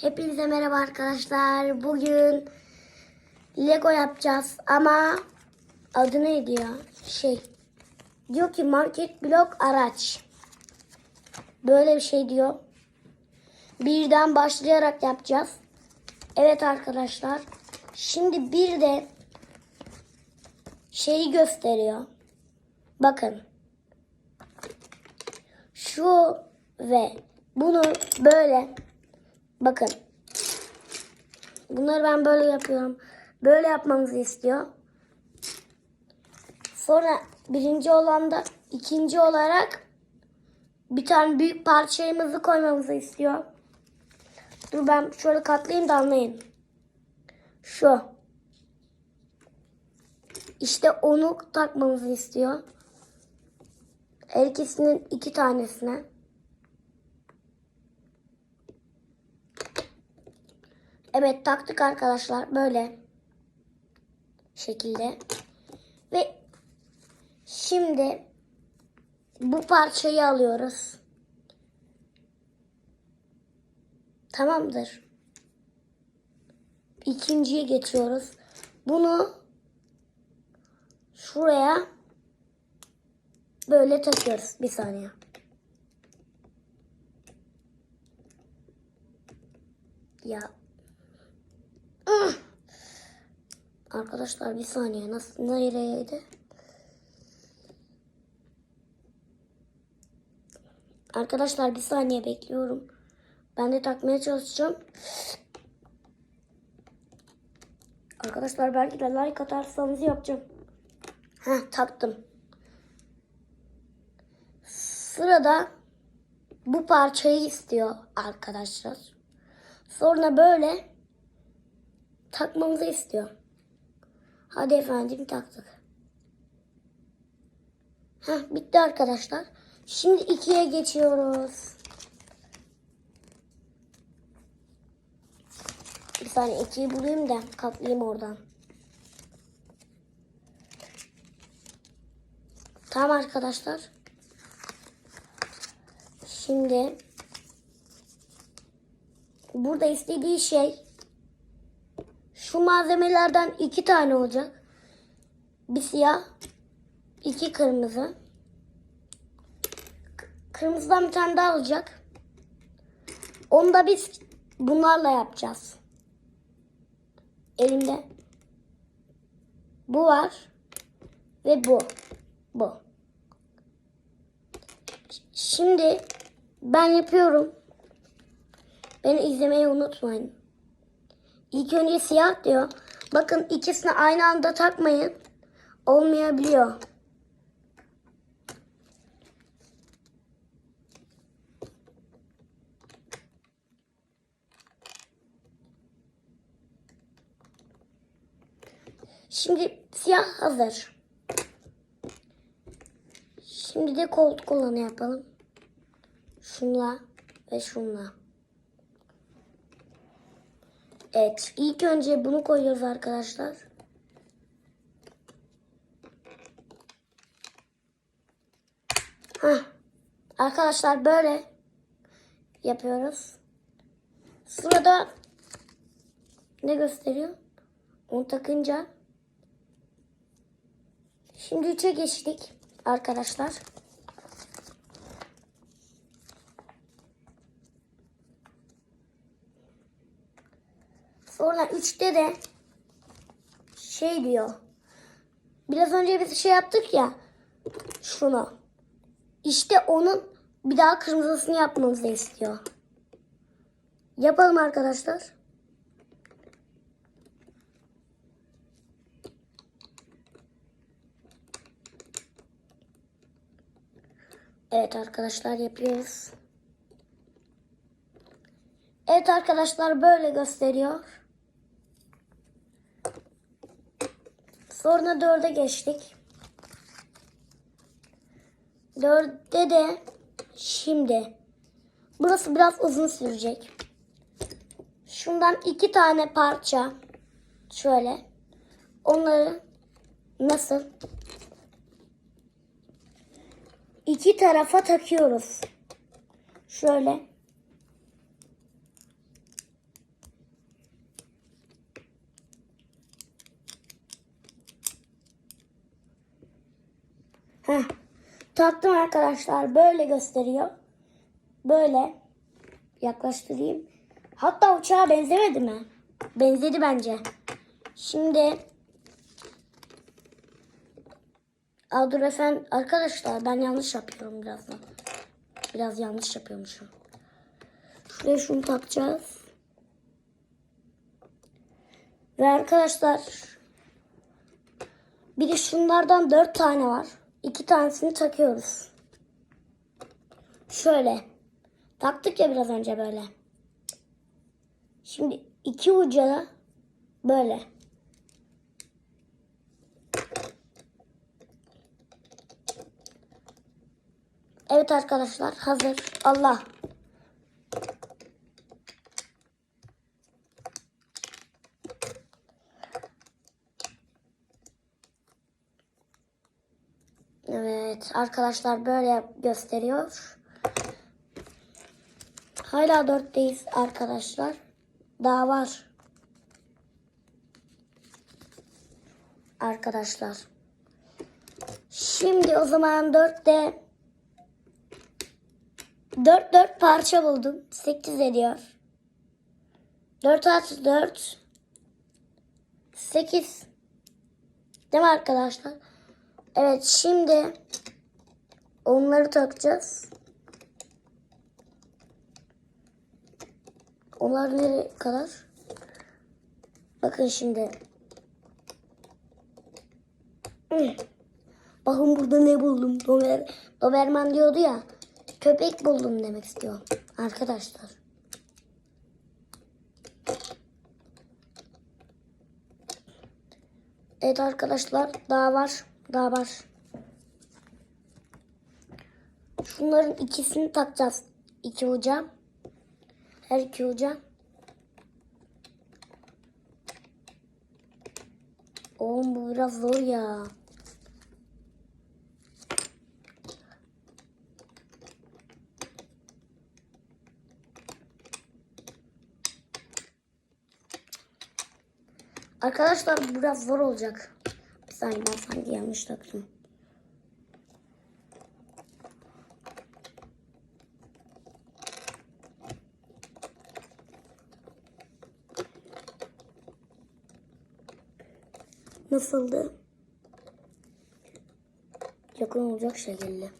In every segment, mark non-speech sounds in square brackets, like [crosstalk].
Hepinize merhaba arkadaşlar. Bugün Lego yapacağız ama adı neydi ya? Şey. Diyor ki market blok araç. Böyle bir şey diyor. Birden başlayarak yapacağız. Evet arkadaşlar. Şimdi bir de şeyi gösteriyor. Bakın. Şu ve bunu böyle bakın. Bunları ben böyle yapıyorum. Böyle yapmamızı istiyor. Sonra birinci olan da ikinci olarak bir tane büyük parçamızı koymamızı istiyor. Dur ben şöyle katlayayım da anlayın. Şu. İşte onu takmamızı istiyor. Her ikisinin iki tanesine. Evet taktık arkadaşlar böyle şekilde. Ve şimdi bu parçayı alıyoruz. Tamamdır. İkinciye geçiyoruz. Bunu şuraya böyle takıyoruz. Bir saniye. Ya. Ah! Arkadaşlar bir saniye. Nasıl nereydi? Arkadaşlar bir saniye bekliyorum. Ben de takmaya çalışacağım. Arkadaşlar belki de like atarsanız yapacağım. Heh taktım. Sırada bu parçayı istiyor arkadaşlar. Sonra böyle takmamızı istiyor. Hadi efendim taktık. Heh, bitti arkadaşlar. Şimdi ikiye geçiyoruz. Bir saniye ikiyi bulayım da katlayayım oradan. Tamam arkadaşlar. Şimdi burada istediği şey şu malzemelerden iki tane olacak. Bir siyah, iki kırmızı. Kırmızıdan bir tane daha olacak. Onu da biz bunlarla yapacağız. Elimde bu var ve bu. Bu. Şimdi ben yapıyorum. Beni izlemeyi unutmayın. İlk önce siyah diyor. Bakın ikisini aynı anda takmayın. Olmayabiliyor. Şimdi siyah hazır. Şimdi de koltuk olanı yapalım. Şunla ve şunla. Evet. ilk önce bunu koyuyoruz arkadaşlar. Heh. Arkadaşlar böyle yapıyoruz. Sırada ne gösteriyor? Onu takınca Şimdi 3'e geçtik arkadaşlar. Sonra 3'te de şey diyor. Biraz önce biz şey yaptık ya. Şunu. İşte onun bir daha kırmızısını yapmamızı istiyor. Yapalım arkadaşlar. Evet arkadaşlar yapıyoruz. Evet arkadaşlar böyle gösteriyor. Sonra dörde geçtik. Dörtte de şimdi burası biraz uzun sürecek. Şundan iki tane parça şöyle onları nasıl iki tarafa takıyoruz. Şöyle. Heh. Taktım arkadaşlar. Böyle gösteriyor. Böyle. Yaklaştırayım. Hatta uçağa benzemedi mi? Benzedi bence. Şimdi Aa, dur efendim. Arkadaşlar ben yanlış yapıyorum birazdan. Biraz yanlış yapıyormuşum. Şuraya şunu takacağız. Ve arkadaşlar bir de şunlardan dört tane var. İki tanesini takıyoruz. Şöyle. Taktık ya biraz önce böyle. Şimdi iki uca da böyle. Evet arkadaşlar hazır. Allah. Evet arkadaşlar böyle gösteriyor. Hala dörtteyiz arkadaşlar. Daha var. Arkadaşlar. Şimdi o zaman dörtte dört dört parça buldum. Sekiz ediyor. Dört artı dört. Sekiz. Değil mi arkadaşlar? Evet şimdi onları takacağız. Onlar nereye kadar? Bakın şimdi. [clears throat] Bakın burada ne buldum. Dober, Doberman diyordu ya. Köpek buldum demek istiyor. Arkadaşlar. Evet arkadaşlar daha var. Daha var. Şunların ikisini takacağız. İki uca. Her iki uca. Oğlum bu biraz zor ya. Arkadaşlar biraz zor olacak. Saniye ben sanki yanlış taktım. Nasıldı? Yakın olacak şekilde.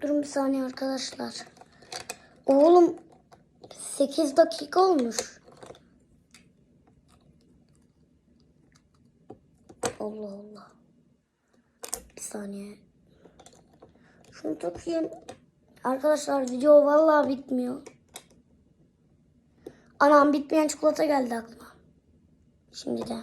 Durun bir saniye arkadaşlar. Oğlum 8 dakika olmuş. Allah Allah. Bir saniye. Şunu takayım. Arkadaşlar video vallahi bitmiyor. Anam bitmeyen çikolata geldi aklıma. Şimdi de.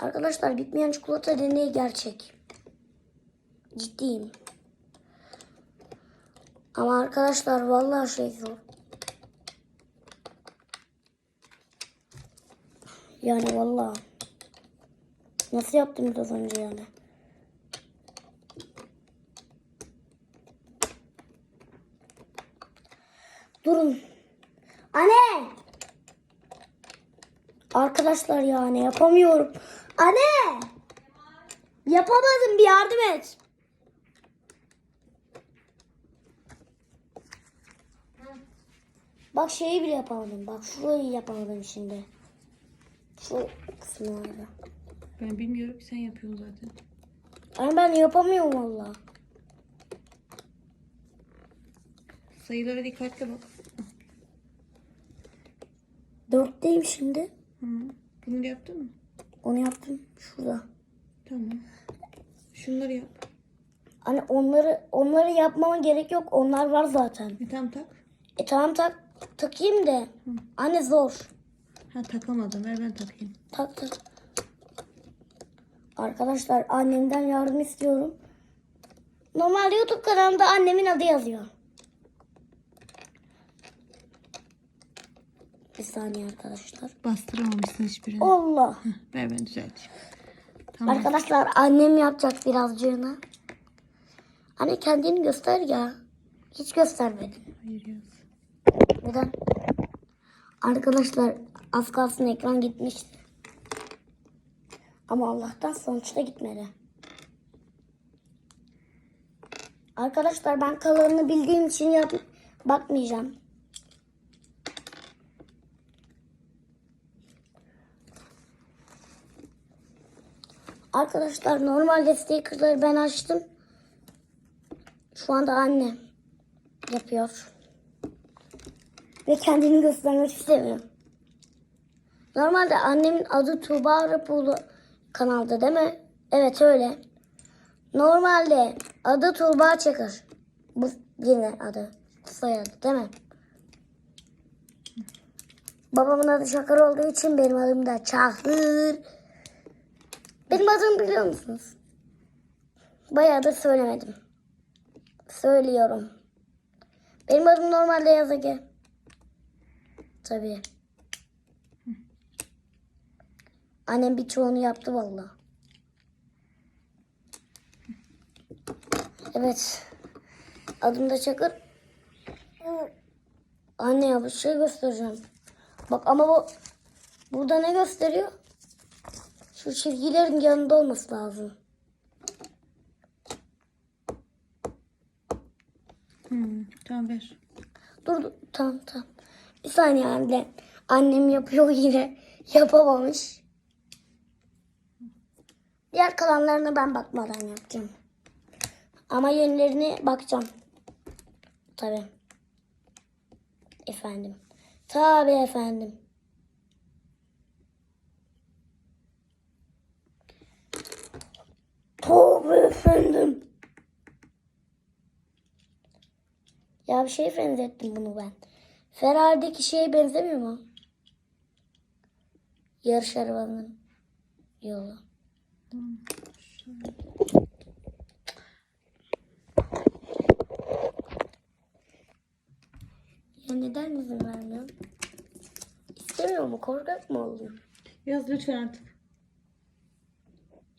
Arkadaşlar bitmeyen çikolata deneyi gerçek. Ciddiyim. Ama arkadaşlar vallahi şey zor. Yani vallahi. Nasıl yaptım biraz önce yani? Durun. Anne! Arkadaşlar yani yapamıyorum. Anne! Yapamadım bir yardım et. Bak şeyi bile yapamadım. Bak şurayı yapamadım şimdi. Şu kısımlarda. Ben bilmiyorum ki sen yapıyorsun zaten. Ama ben yapamıyorum valla. Sayılara dikkatli bak. Dörtteyim şimdi. Hı. Bunu da yaptın mı? Onu yaptım şurada. Tamam. Şunları yap. Hani onları onları yapmama gerek yok. Onlar var zaten. E tamam tak. E tamam tak takayım da. Anne zor. Ha takamadım. Ver ben takayım. Tak tak. Arkadaşlar annemden yardım istiyorum. Normal YouTube kanalımda annemin adı yazıyor. Bir saniye arkadaşlar. Bastıramamışsın hiçbirini. Allah. Heh, ver ben düzelteyim. Tamam. Arkadaşlar annem yapacak birazcığını. Anne kendini göster ya. Hiç göstermedin. Hayır yaz. Neden? Arkadaşlar Az kalsın ekran gitmişti. Ama Allah'tan sonuçta gitmedi. Arkadaşlar ben kalanını bildiğim için yap bakmayacağım. Arkadaşlar normalde stickerları ben açtım. Şu anda anne yapıyor. Ve kendini göstermek istemiyor. Normalde annemin adı Tuğba Rapulu kanalda değil mi? Evet öyle. Normalde adı Tuğba Çakır. Bu yine adı. Soyadı değil mi? Babamın adı Çakır olduğu için benim adım da Çakır. Benim adımı biliyor musunuz? Bayağıdır söylemedim. Söylüyorum. Benim adım normalde Yazıcı. Tabii. Annem birçoğunu yaptı valla. Evet. Adım da Çakır. Anne ya bir şey göstereceğim. Bak ama bu burada ne gösteriyor? Şu çizgilerin yanında olması lazım. Hmm, tamam ver. Dur, dur tamam tamam. Bir saniye anne. Annem yapıyor yine. [laughs] Yapamamış. Diğer kalanlarını ben bakmadan yapacağım. Ama yönlerine bakacağım. Tabii. Efendim. Tabii efendim. Tabii efendim. Ya bir şeye benzettim bunu ben. Ferrari'deki şeye benzemiyor mu? Yarış arabanın yolu. Ya neden izin vermiyorsun? İstemiyor mu? Korkak mı oluyor? Yaz lütfen artık.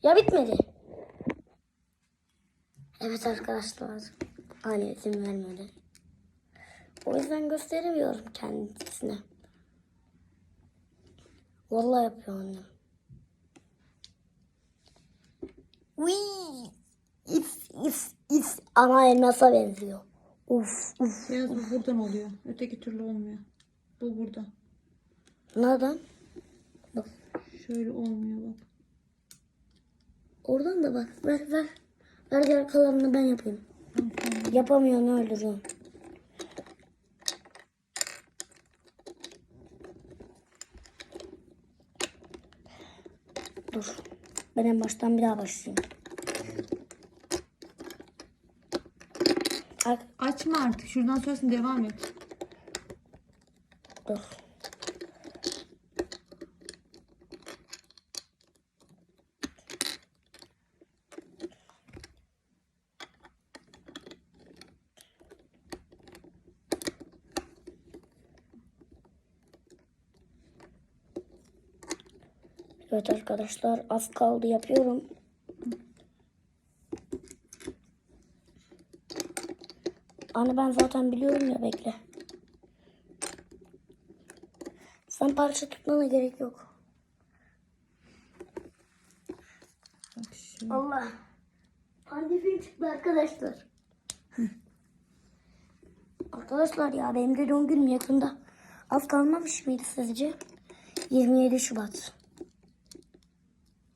Ya bitmedi. Evet arkadaşlar. Anne izin vermedi. O yüzden gösteremiyorum kendisine. Vallahi yapıyor annem. Wii. If if if ana elmasa benziyor. Uf uf. Yaz bu buradan oluyor. Öteki türlü olmuyor. Bu burada. Nereden? Bak Şöyle olmuyor bak. oradan da bak. Ver ver. Ver gel kalanını ben yapayım. Tamam, tamam. Ne öldürüyorum. Dur. Ben en baştan bir daha başlayayım. Açma artık. Şuradan sonrasını devam et. Dur. Evet arkadaşlar az kaldı yapıyorum. Anne ben zaten biliyorum ya bekle. Sen parça tutmana gerek yok. Allah. Pandemim çıktı arkadaşlar. [laughs] arkadaşlar ya benim de doğum günüm yakında. Az kalmamış mıydı sizce? 27 Şubat.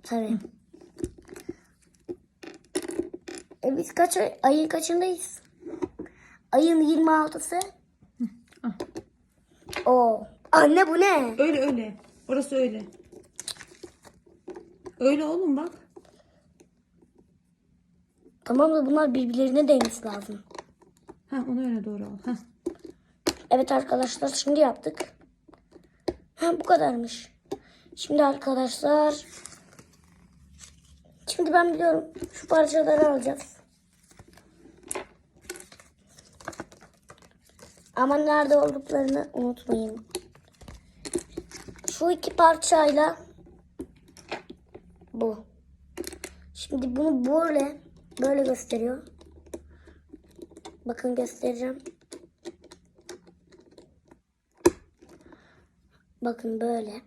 Tabii. E biz kaç ay, ayın kaçındayız? Ayın 26'sı. al. Oo. Anne bu ne? Öyle öyle. Orası öyle. Öyle oğlum bak. Tamam da bunlar birbirlerine değmesi lazım. Ha onu öyle doğru al. Ha. Evet arkadaşlar şimdi yaptık. Ha bu kadarmış. Şimdi arkadaşlar şimdi ben biliyorum şu parçaları alacağız. Ama nerede olduklarını unutmayın. Şu iki parçayla bu. Şimdi bunu böyle böyle gösteriyor. Bakın göstereceğim. Bakın böyle.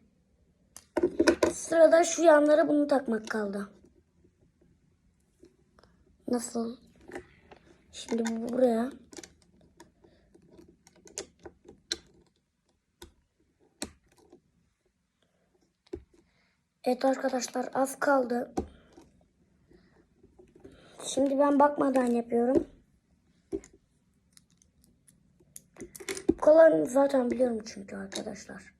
Sırada şu yanlara bunu takmak kaldı. Nasıl? Şimdi bu buraya. Evet arkadaşlar az kaldı. Şimdi ben bakmadan yapıyorum. Bu kadarını zaten biliyorum çünkü arkadaşlar.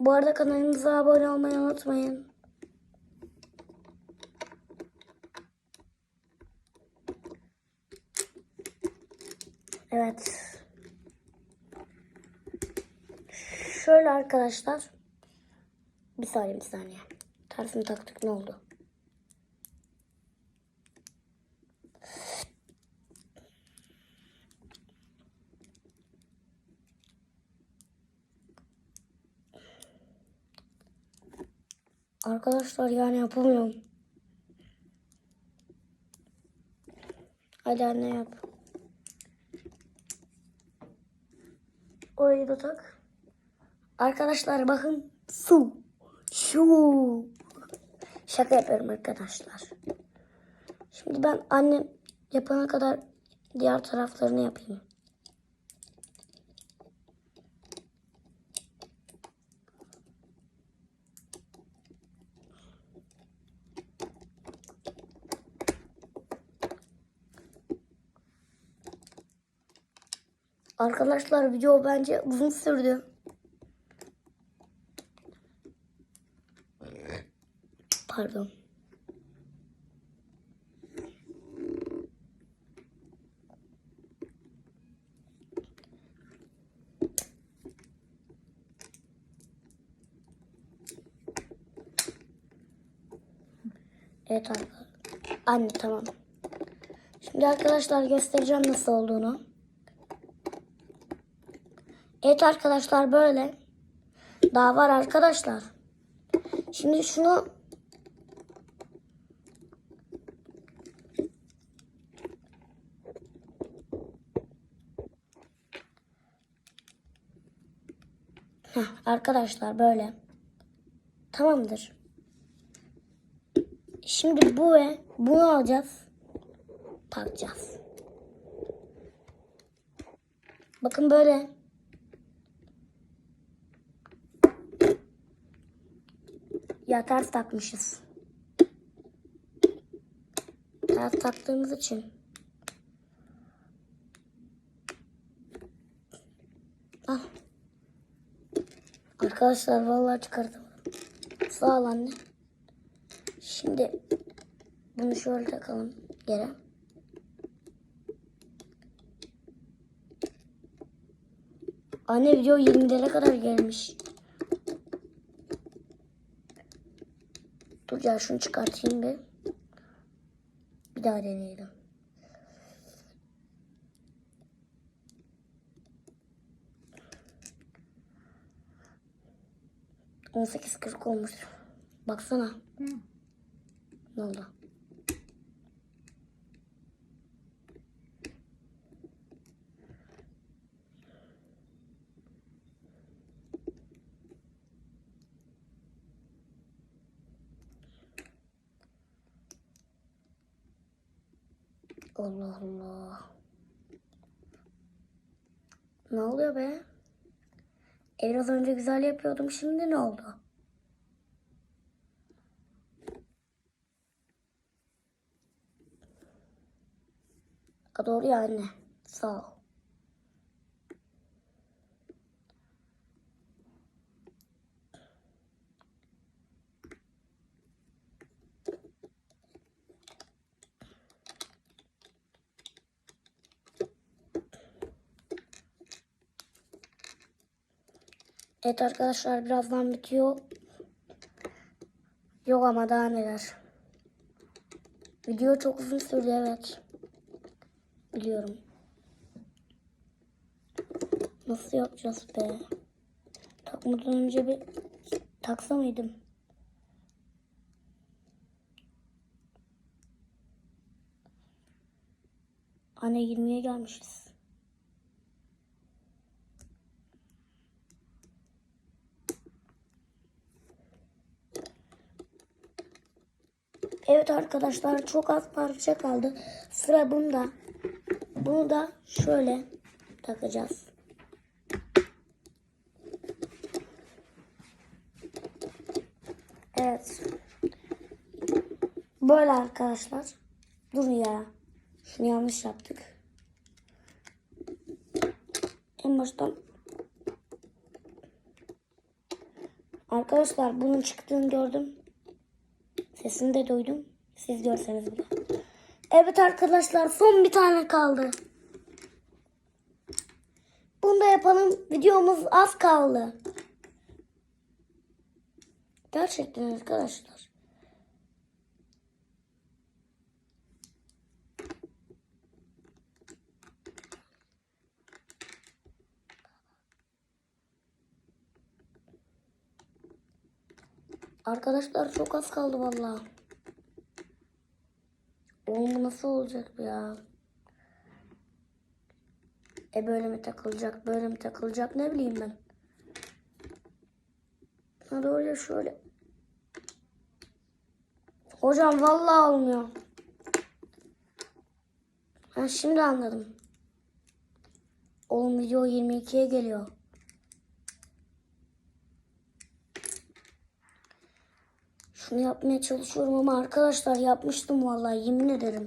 Bu arada kanalımıza abone olmayı unutmayın. Evet. Şöyle arkadaşlar. Bir saniye bir saniye. Tersini taktık ne oldu? Arkadaşlar yani yapamıyorum. Hadi anne yap. Orayı da tak. Arkadaşlar bakın su. Şu. Şaka yapıyorum arkadaşlar. Şimdi ben annem yapana kadar diğer taraflarını yapayım. Arkadaşlar video bence uzun sürdü. Pardon. Evet arkadaşlar. Anne tamam. Şimdi arkadaşlar göstereceğim nasıl olduğunu. Evet arkadaşlar böyle. Daha var arkadaşlar. Şimdi şunu Heh, arkadaşlar böyle. Tamamdır. Şimdi bu ve bunu alacağız. Takacağız. Bakın böyle. Ya ters takmışız. Ters taktığımız için. Ah. Arkadaşlar vallahi çıkardım. Sağ ol anne. Şimdi bunu şöyle takalım yere. Anne video 20'lere kadar gelmiş. Dur ya şunu çıkartayım bir. Bir daha deneyelim. On sekiz kırk olmuş. Baksana. Hı. Ne oldu? Allah Allah. Ne oluyor be? E, Biraz önce güzel yapıyordum. Şimdi ne oldu? A, doğru ya anne. Sağ ol. Evet arkadaşlar birazdan bitiyor. Yok ama daha neler. Video çok uzun sürdü evet. Biliyorum. Nasıl yapacağız be? Takmadan önce bir taksa mıydım? Anne 20'ye gelmişiz. Evet arkadaşlar çok az parça kaldı. Sıra bunda. Bunu da şöyle takacağız. Evet. Böyle arkadaşlar. Dur ya. Şunu yanlış yaptık. En baştan Arkadaşlar bunun çıktığını gördüm. Sesini de duydum. Siz görseniz bile. Evet arkadaşlar son bir tane kaldı. Bunu da yapalım. Videomuz az kaldı. Gerçekten arkadaşlar. Arkadaşlar çok az kaldı vallahi. Oğlum nasıl olacak ya? E böyle mi takılacak, böyle mi takılacak ne bileyim ben. Hadi öyle şöyle. Hocam vallahi olmuyor. Ben şimdi anladım. Oğlum video 22'ye geliyor. Şunu yapmaya çalışıyorum ama arkadaşlar yapmıştım vallahi yemin ederim.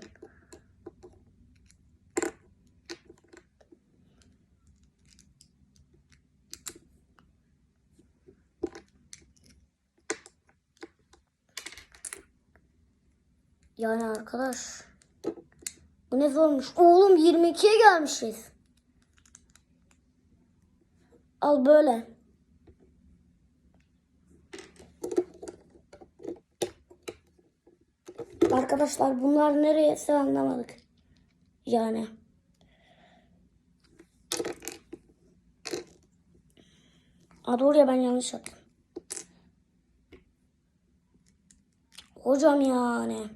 Yani arkadaş bu ne zormuş. Oğlum 22'ye gelmişiz. Al böyle. Arkadaşlar bunlar nereye anlamadık. Yani. Aa, doğru ya ben yanlış yaptım. Hocam yani.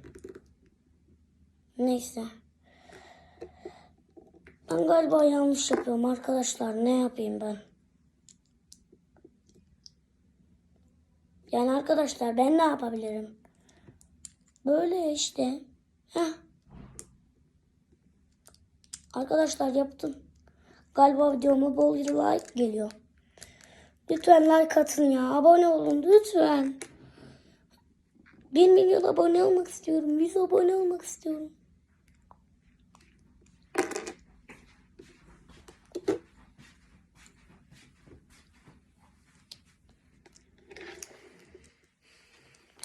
Neyse. Ben galiba yanlış yapıyorum arkadaşlar. Ne yapayım ben? Yani arkadaşlar ben ne yapabilirim? Böyle işte. Heh. Arkadaşlar yaptım. Galiba videoma bol bir like geliyor. Lütfen like atın ya. Abone olun lütfen. 1 milyon abone olmak istiyorum. 100 abone olmak istiyorum.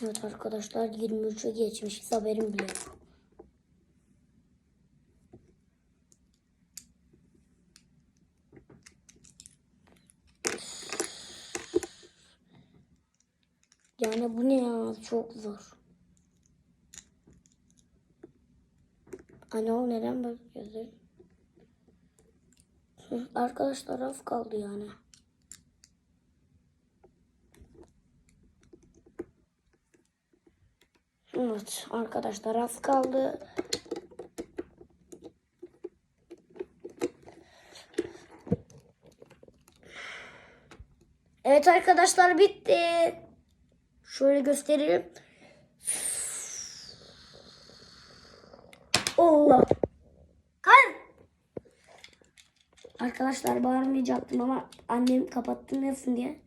Evet arkadaşlar 23'e geçmişiz haberim bile yok. Yani bu ne ya çok zor. Anne o neden? Hı, Arkadaşlar az kaldı yani. Evet arkadaşlar az kaldı. Evet arkadaşlar bitti. Şöyle göstereyim. Allah. Kar. Arkadaşlar bağırmayacaktım ama annem kapattırmasın diye.